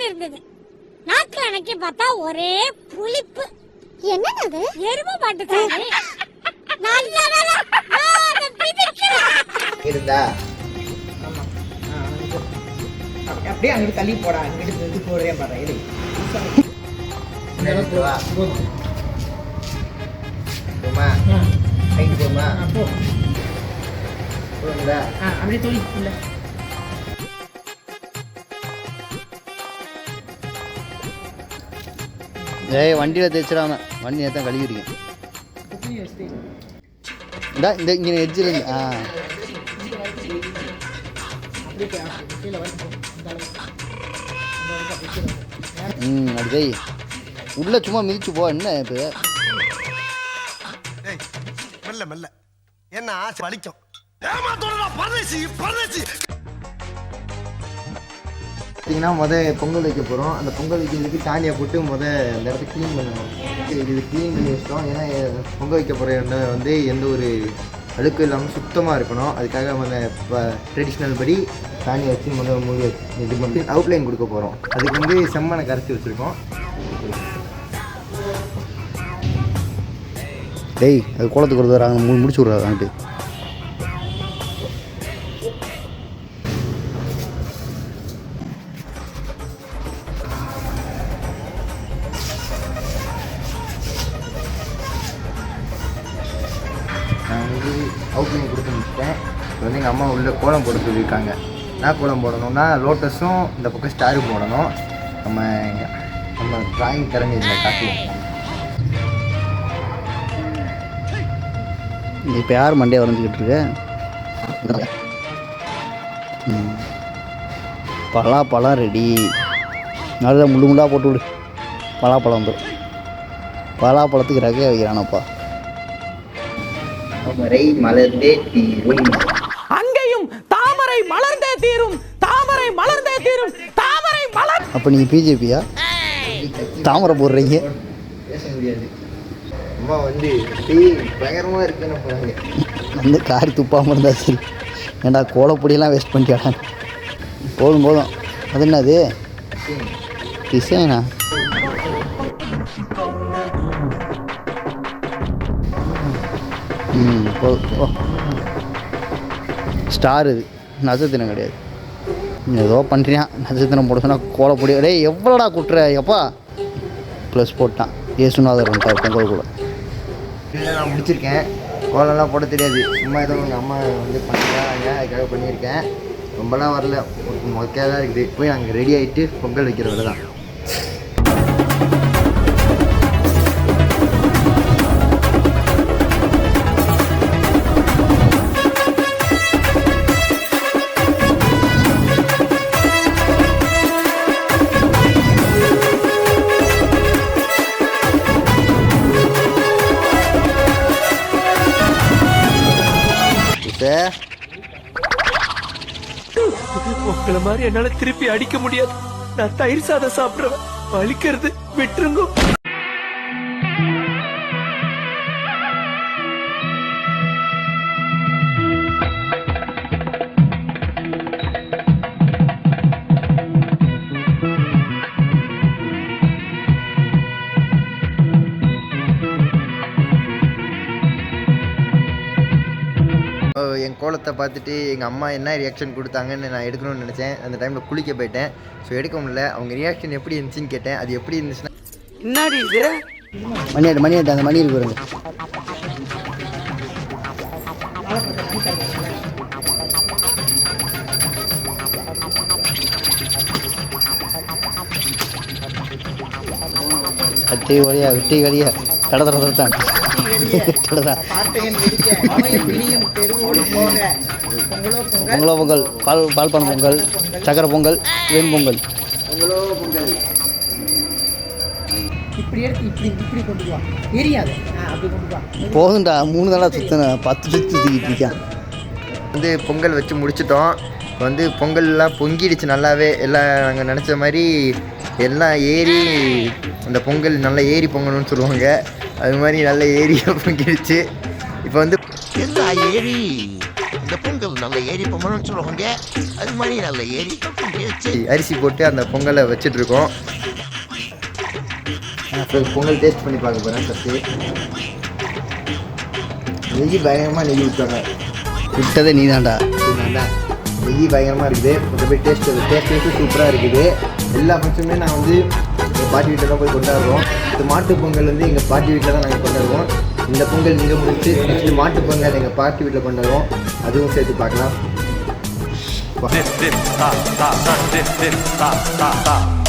இருந்தது. நாக்குல அணைக்க பார்த்தா ஒரே புளிப்பு. என்னது எருமை பாட்டு நல்ல அதை பிதிக்கிறேன். இருந்தா. அப்படியே அங்கிட்டு தள்ளி போடா. அங்கிட்டு இது போடுறேன் பாரு இது. போமா. போமா. அப்படியே இல்லை ஏய் வண்டியில் தேய்ச்சிடாம. வண்டி நேற்று கழுவிருக்கேன். குப்பையை வச்சுட்டு இந்தா இந்த இங்கே எட்ஜில் இருந்து ஆ. அப்படியே அப்படியே. ம் அப்படி தேய் உள்ளே சும்மா மிதிச்சு போ என்ன இப்போ? மெல்ல மெல்ல. என்ன ஆசை? வலிக்கும். பார்த்தீங்கன்னா முத பொங்கல் வைக்க போகிறோம் அந்த பொங்கல் வைக்கிறதுக்கு தானியை போட்டு முத அந்த இடத்த க்ளீன் பண்ணணும். இது க்ளீன் பண்ணி வச்சிட்டோம். ஏன்னா பொங்கல் வைக்க போகிற இடம் வந்து எந்த ஒரு அழுக்கு இல்லாமல் சுத்தமாக இருக்கணும். அதுக்காக முத ட்ரெடிஷ்னல் படி தானியை வச்சு முதல் மூடி வச்சு இது பண்ணி அவுட்லைன் கொடுக்க போகிறோம் அதுக்கு வந்து செம்மனை கரைச்சி வச்சுருக்கோம். டேய் அது குளத்துக்கு ஒரு வராங்க மூணு முடிச்சு விட்றாங்க வந்து அவுட்லைன் கொடுத்து முடிச்சிட்டேன் இப்போ வந்து எங்கள் அம்மா உள்ளே கோலம் போட சொல்லியிருக்காங்க. நான் கோலம் போடணும்னா லோட்டஸும் இந்த பக்கம் ஸ்டாரும் போடணும். நம்ம நம்ம டிராயிங் திறமை இதில் காட்டுவோம். இப்போ யார் மண்டே வரைஞ்சிக்கிட்டு இருக்க? பலாப்பழம் ரெடி நல்லா முள்ளு முள்ளாக போட்டு விடு. பலாப்பழம் வந்துடும் பலாப்பழத்துக்கு ரகை வைக்கிறானப்பா. தாமரை மலர்ந்தே தீரும். அங்கேயும் தாமரை மலர்ந்தே தீரும். தாமரை மலர்ந்தே தீரும். தாமரை மலர் அப்போ நீங்கள் பிஜேபியா? தாமரை போடுறீங்க. பேச முடியாது அம்மா வந்து டேய் பயங்கரமாக இருக்குன்னு வந்து காரி துப்பாமல் இருந்தா சரி. ஏன்டா கோலப்பொடியெல்லாம் வேஸ்ட் பண்ணிட்டாடா போதும் போதும். அது என்னது? டிசைனா? ம் ஓ ஸ்டார் இது. நட்சத்திரம் கிடையாது. ஏதோ பண்ணுறியா நட்சத்திரம் போட சொன்னால் கோலப்பொடி டேய் எவ்வளோடா குட்டுற? எப்பா? ப்ளஸ் போட்டான். ஏசுநாதர் வந்துட்டார் பொங்கல் கூட. இல்லை நான் முடிச்சிருக்கேன். கோலம்லாம் போட தெரியாது. சும்மா ஏதோ எங்கள் அம்மா வந்து பண்ணுறாங்க அதுக்காக பண்ணியிருக்கேன். ரொம்பலாம் வரல. மொக்கையாக தான் இருக்குது. போய் அங்கே ரெடி ஆகிட்டு பொங்கல் வைக்கிற வேலை தான் உங்களை மாதிரி என்னால திருப்பி அடிக்க முடியாது. நான் தயிர் சாதம் சாப்பிடுறேன் வலிக்கிறது விட்டுருங்க. என் கோலத்தை பார்த்துட்டு எங்கள் அம்மா என்ன ரியாக்ஷன் கொடுத்தாங்கன்னு நான் எடுக்கணும்னு நினச்சேன். அந்த டைமில் குளிக்க போயிட்டேன். ஸோ எடுக்க முடியல. அவங்க ரியாக்ஷன் எப்படி இருந்துச்சுன்னு கேட்டேன். அது எப்படி இருந்துச்சுன்னா என்னடி இது? மணி ஆட்டு மணி ஆட்டு அந்த மணி இருக்கு கட்டி வழியா வெட்டி வழியா. தட தட பொங்கலோ பால் பால் பானை பொங்கல் சக்கரை பொங்கல் வெண் பொங்கல். பொங்கலோ போதும்டா மூணு தடவை சுத்தின பத்து சுற்றி தூக்கிட்டு இருக்கான். வந்து பொங்கல் வச்சு முடிச்சிட்டோம். இப்போ வந்து பொங்கல்லாம் பொங்கிடுச்சு நல்லாவே. எல்லாம் நாங்கள் நினச்ச மாதிரி எல்லாம் ஏறி அந்த பொங்கல் நல்லா ஏறி பொங்கணும்னு சொல்லுவாங்க. அது மாதிரி நல்லா ஏரியாக பொங்கிடுச்சு. இப்போ வந்து என்ன ஏறி? இந்த பொங்கல் நல்ல ஏறி பொங்கல்னு சொல்லுவாங்க. அது மாதிரி நல்ல ஏறி பொங்கல் அரிசி போட்டு அந்த பொங்கலை வச்சிட்டு இருக்கோம். பொங்கல் டேஸ்ட் பண்ணி பார்க்க போகிறேன் ஃபஸ்ட்டு நெய் பயங்கரமாக நெய் ஊற்றுவாங்க விட்டதே நீ நல்லா நெய் பயங்கரமாக இருக்குது மற்றபடி டேஸ்ட் டேஸ்ட் சூப்பராக இருக்குது எல்லா ஃபங்க்ஷனுமே நான் வந்து எங்கள் பாட்டி வீட்டில் தான் போய் கொண்டாடுறோம் இந்த மாட்டு பொங்கல் வந்து எங்கள் பாட்டி வீட்டில் தான் நாங்கள் கொண்டாடுவோம் இந்த பொங்கல் நீங்கள் முடிச்சு நெக்ஸ்ட் மாட்டு பொங்கல் எங்கள் பாட்டி வீட்டில் கொண்டாடுவோம் அதுவும் சேர்த்து பார்க்கலாம் Ta ta ta ta ta ta ta ta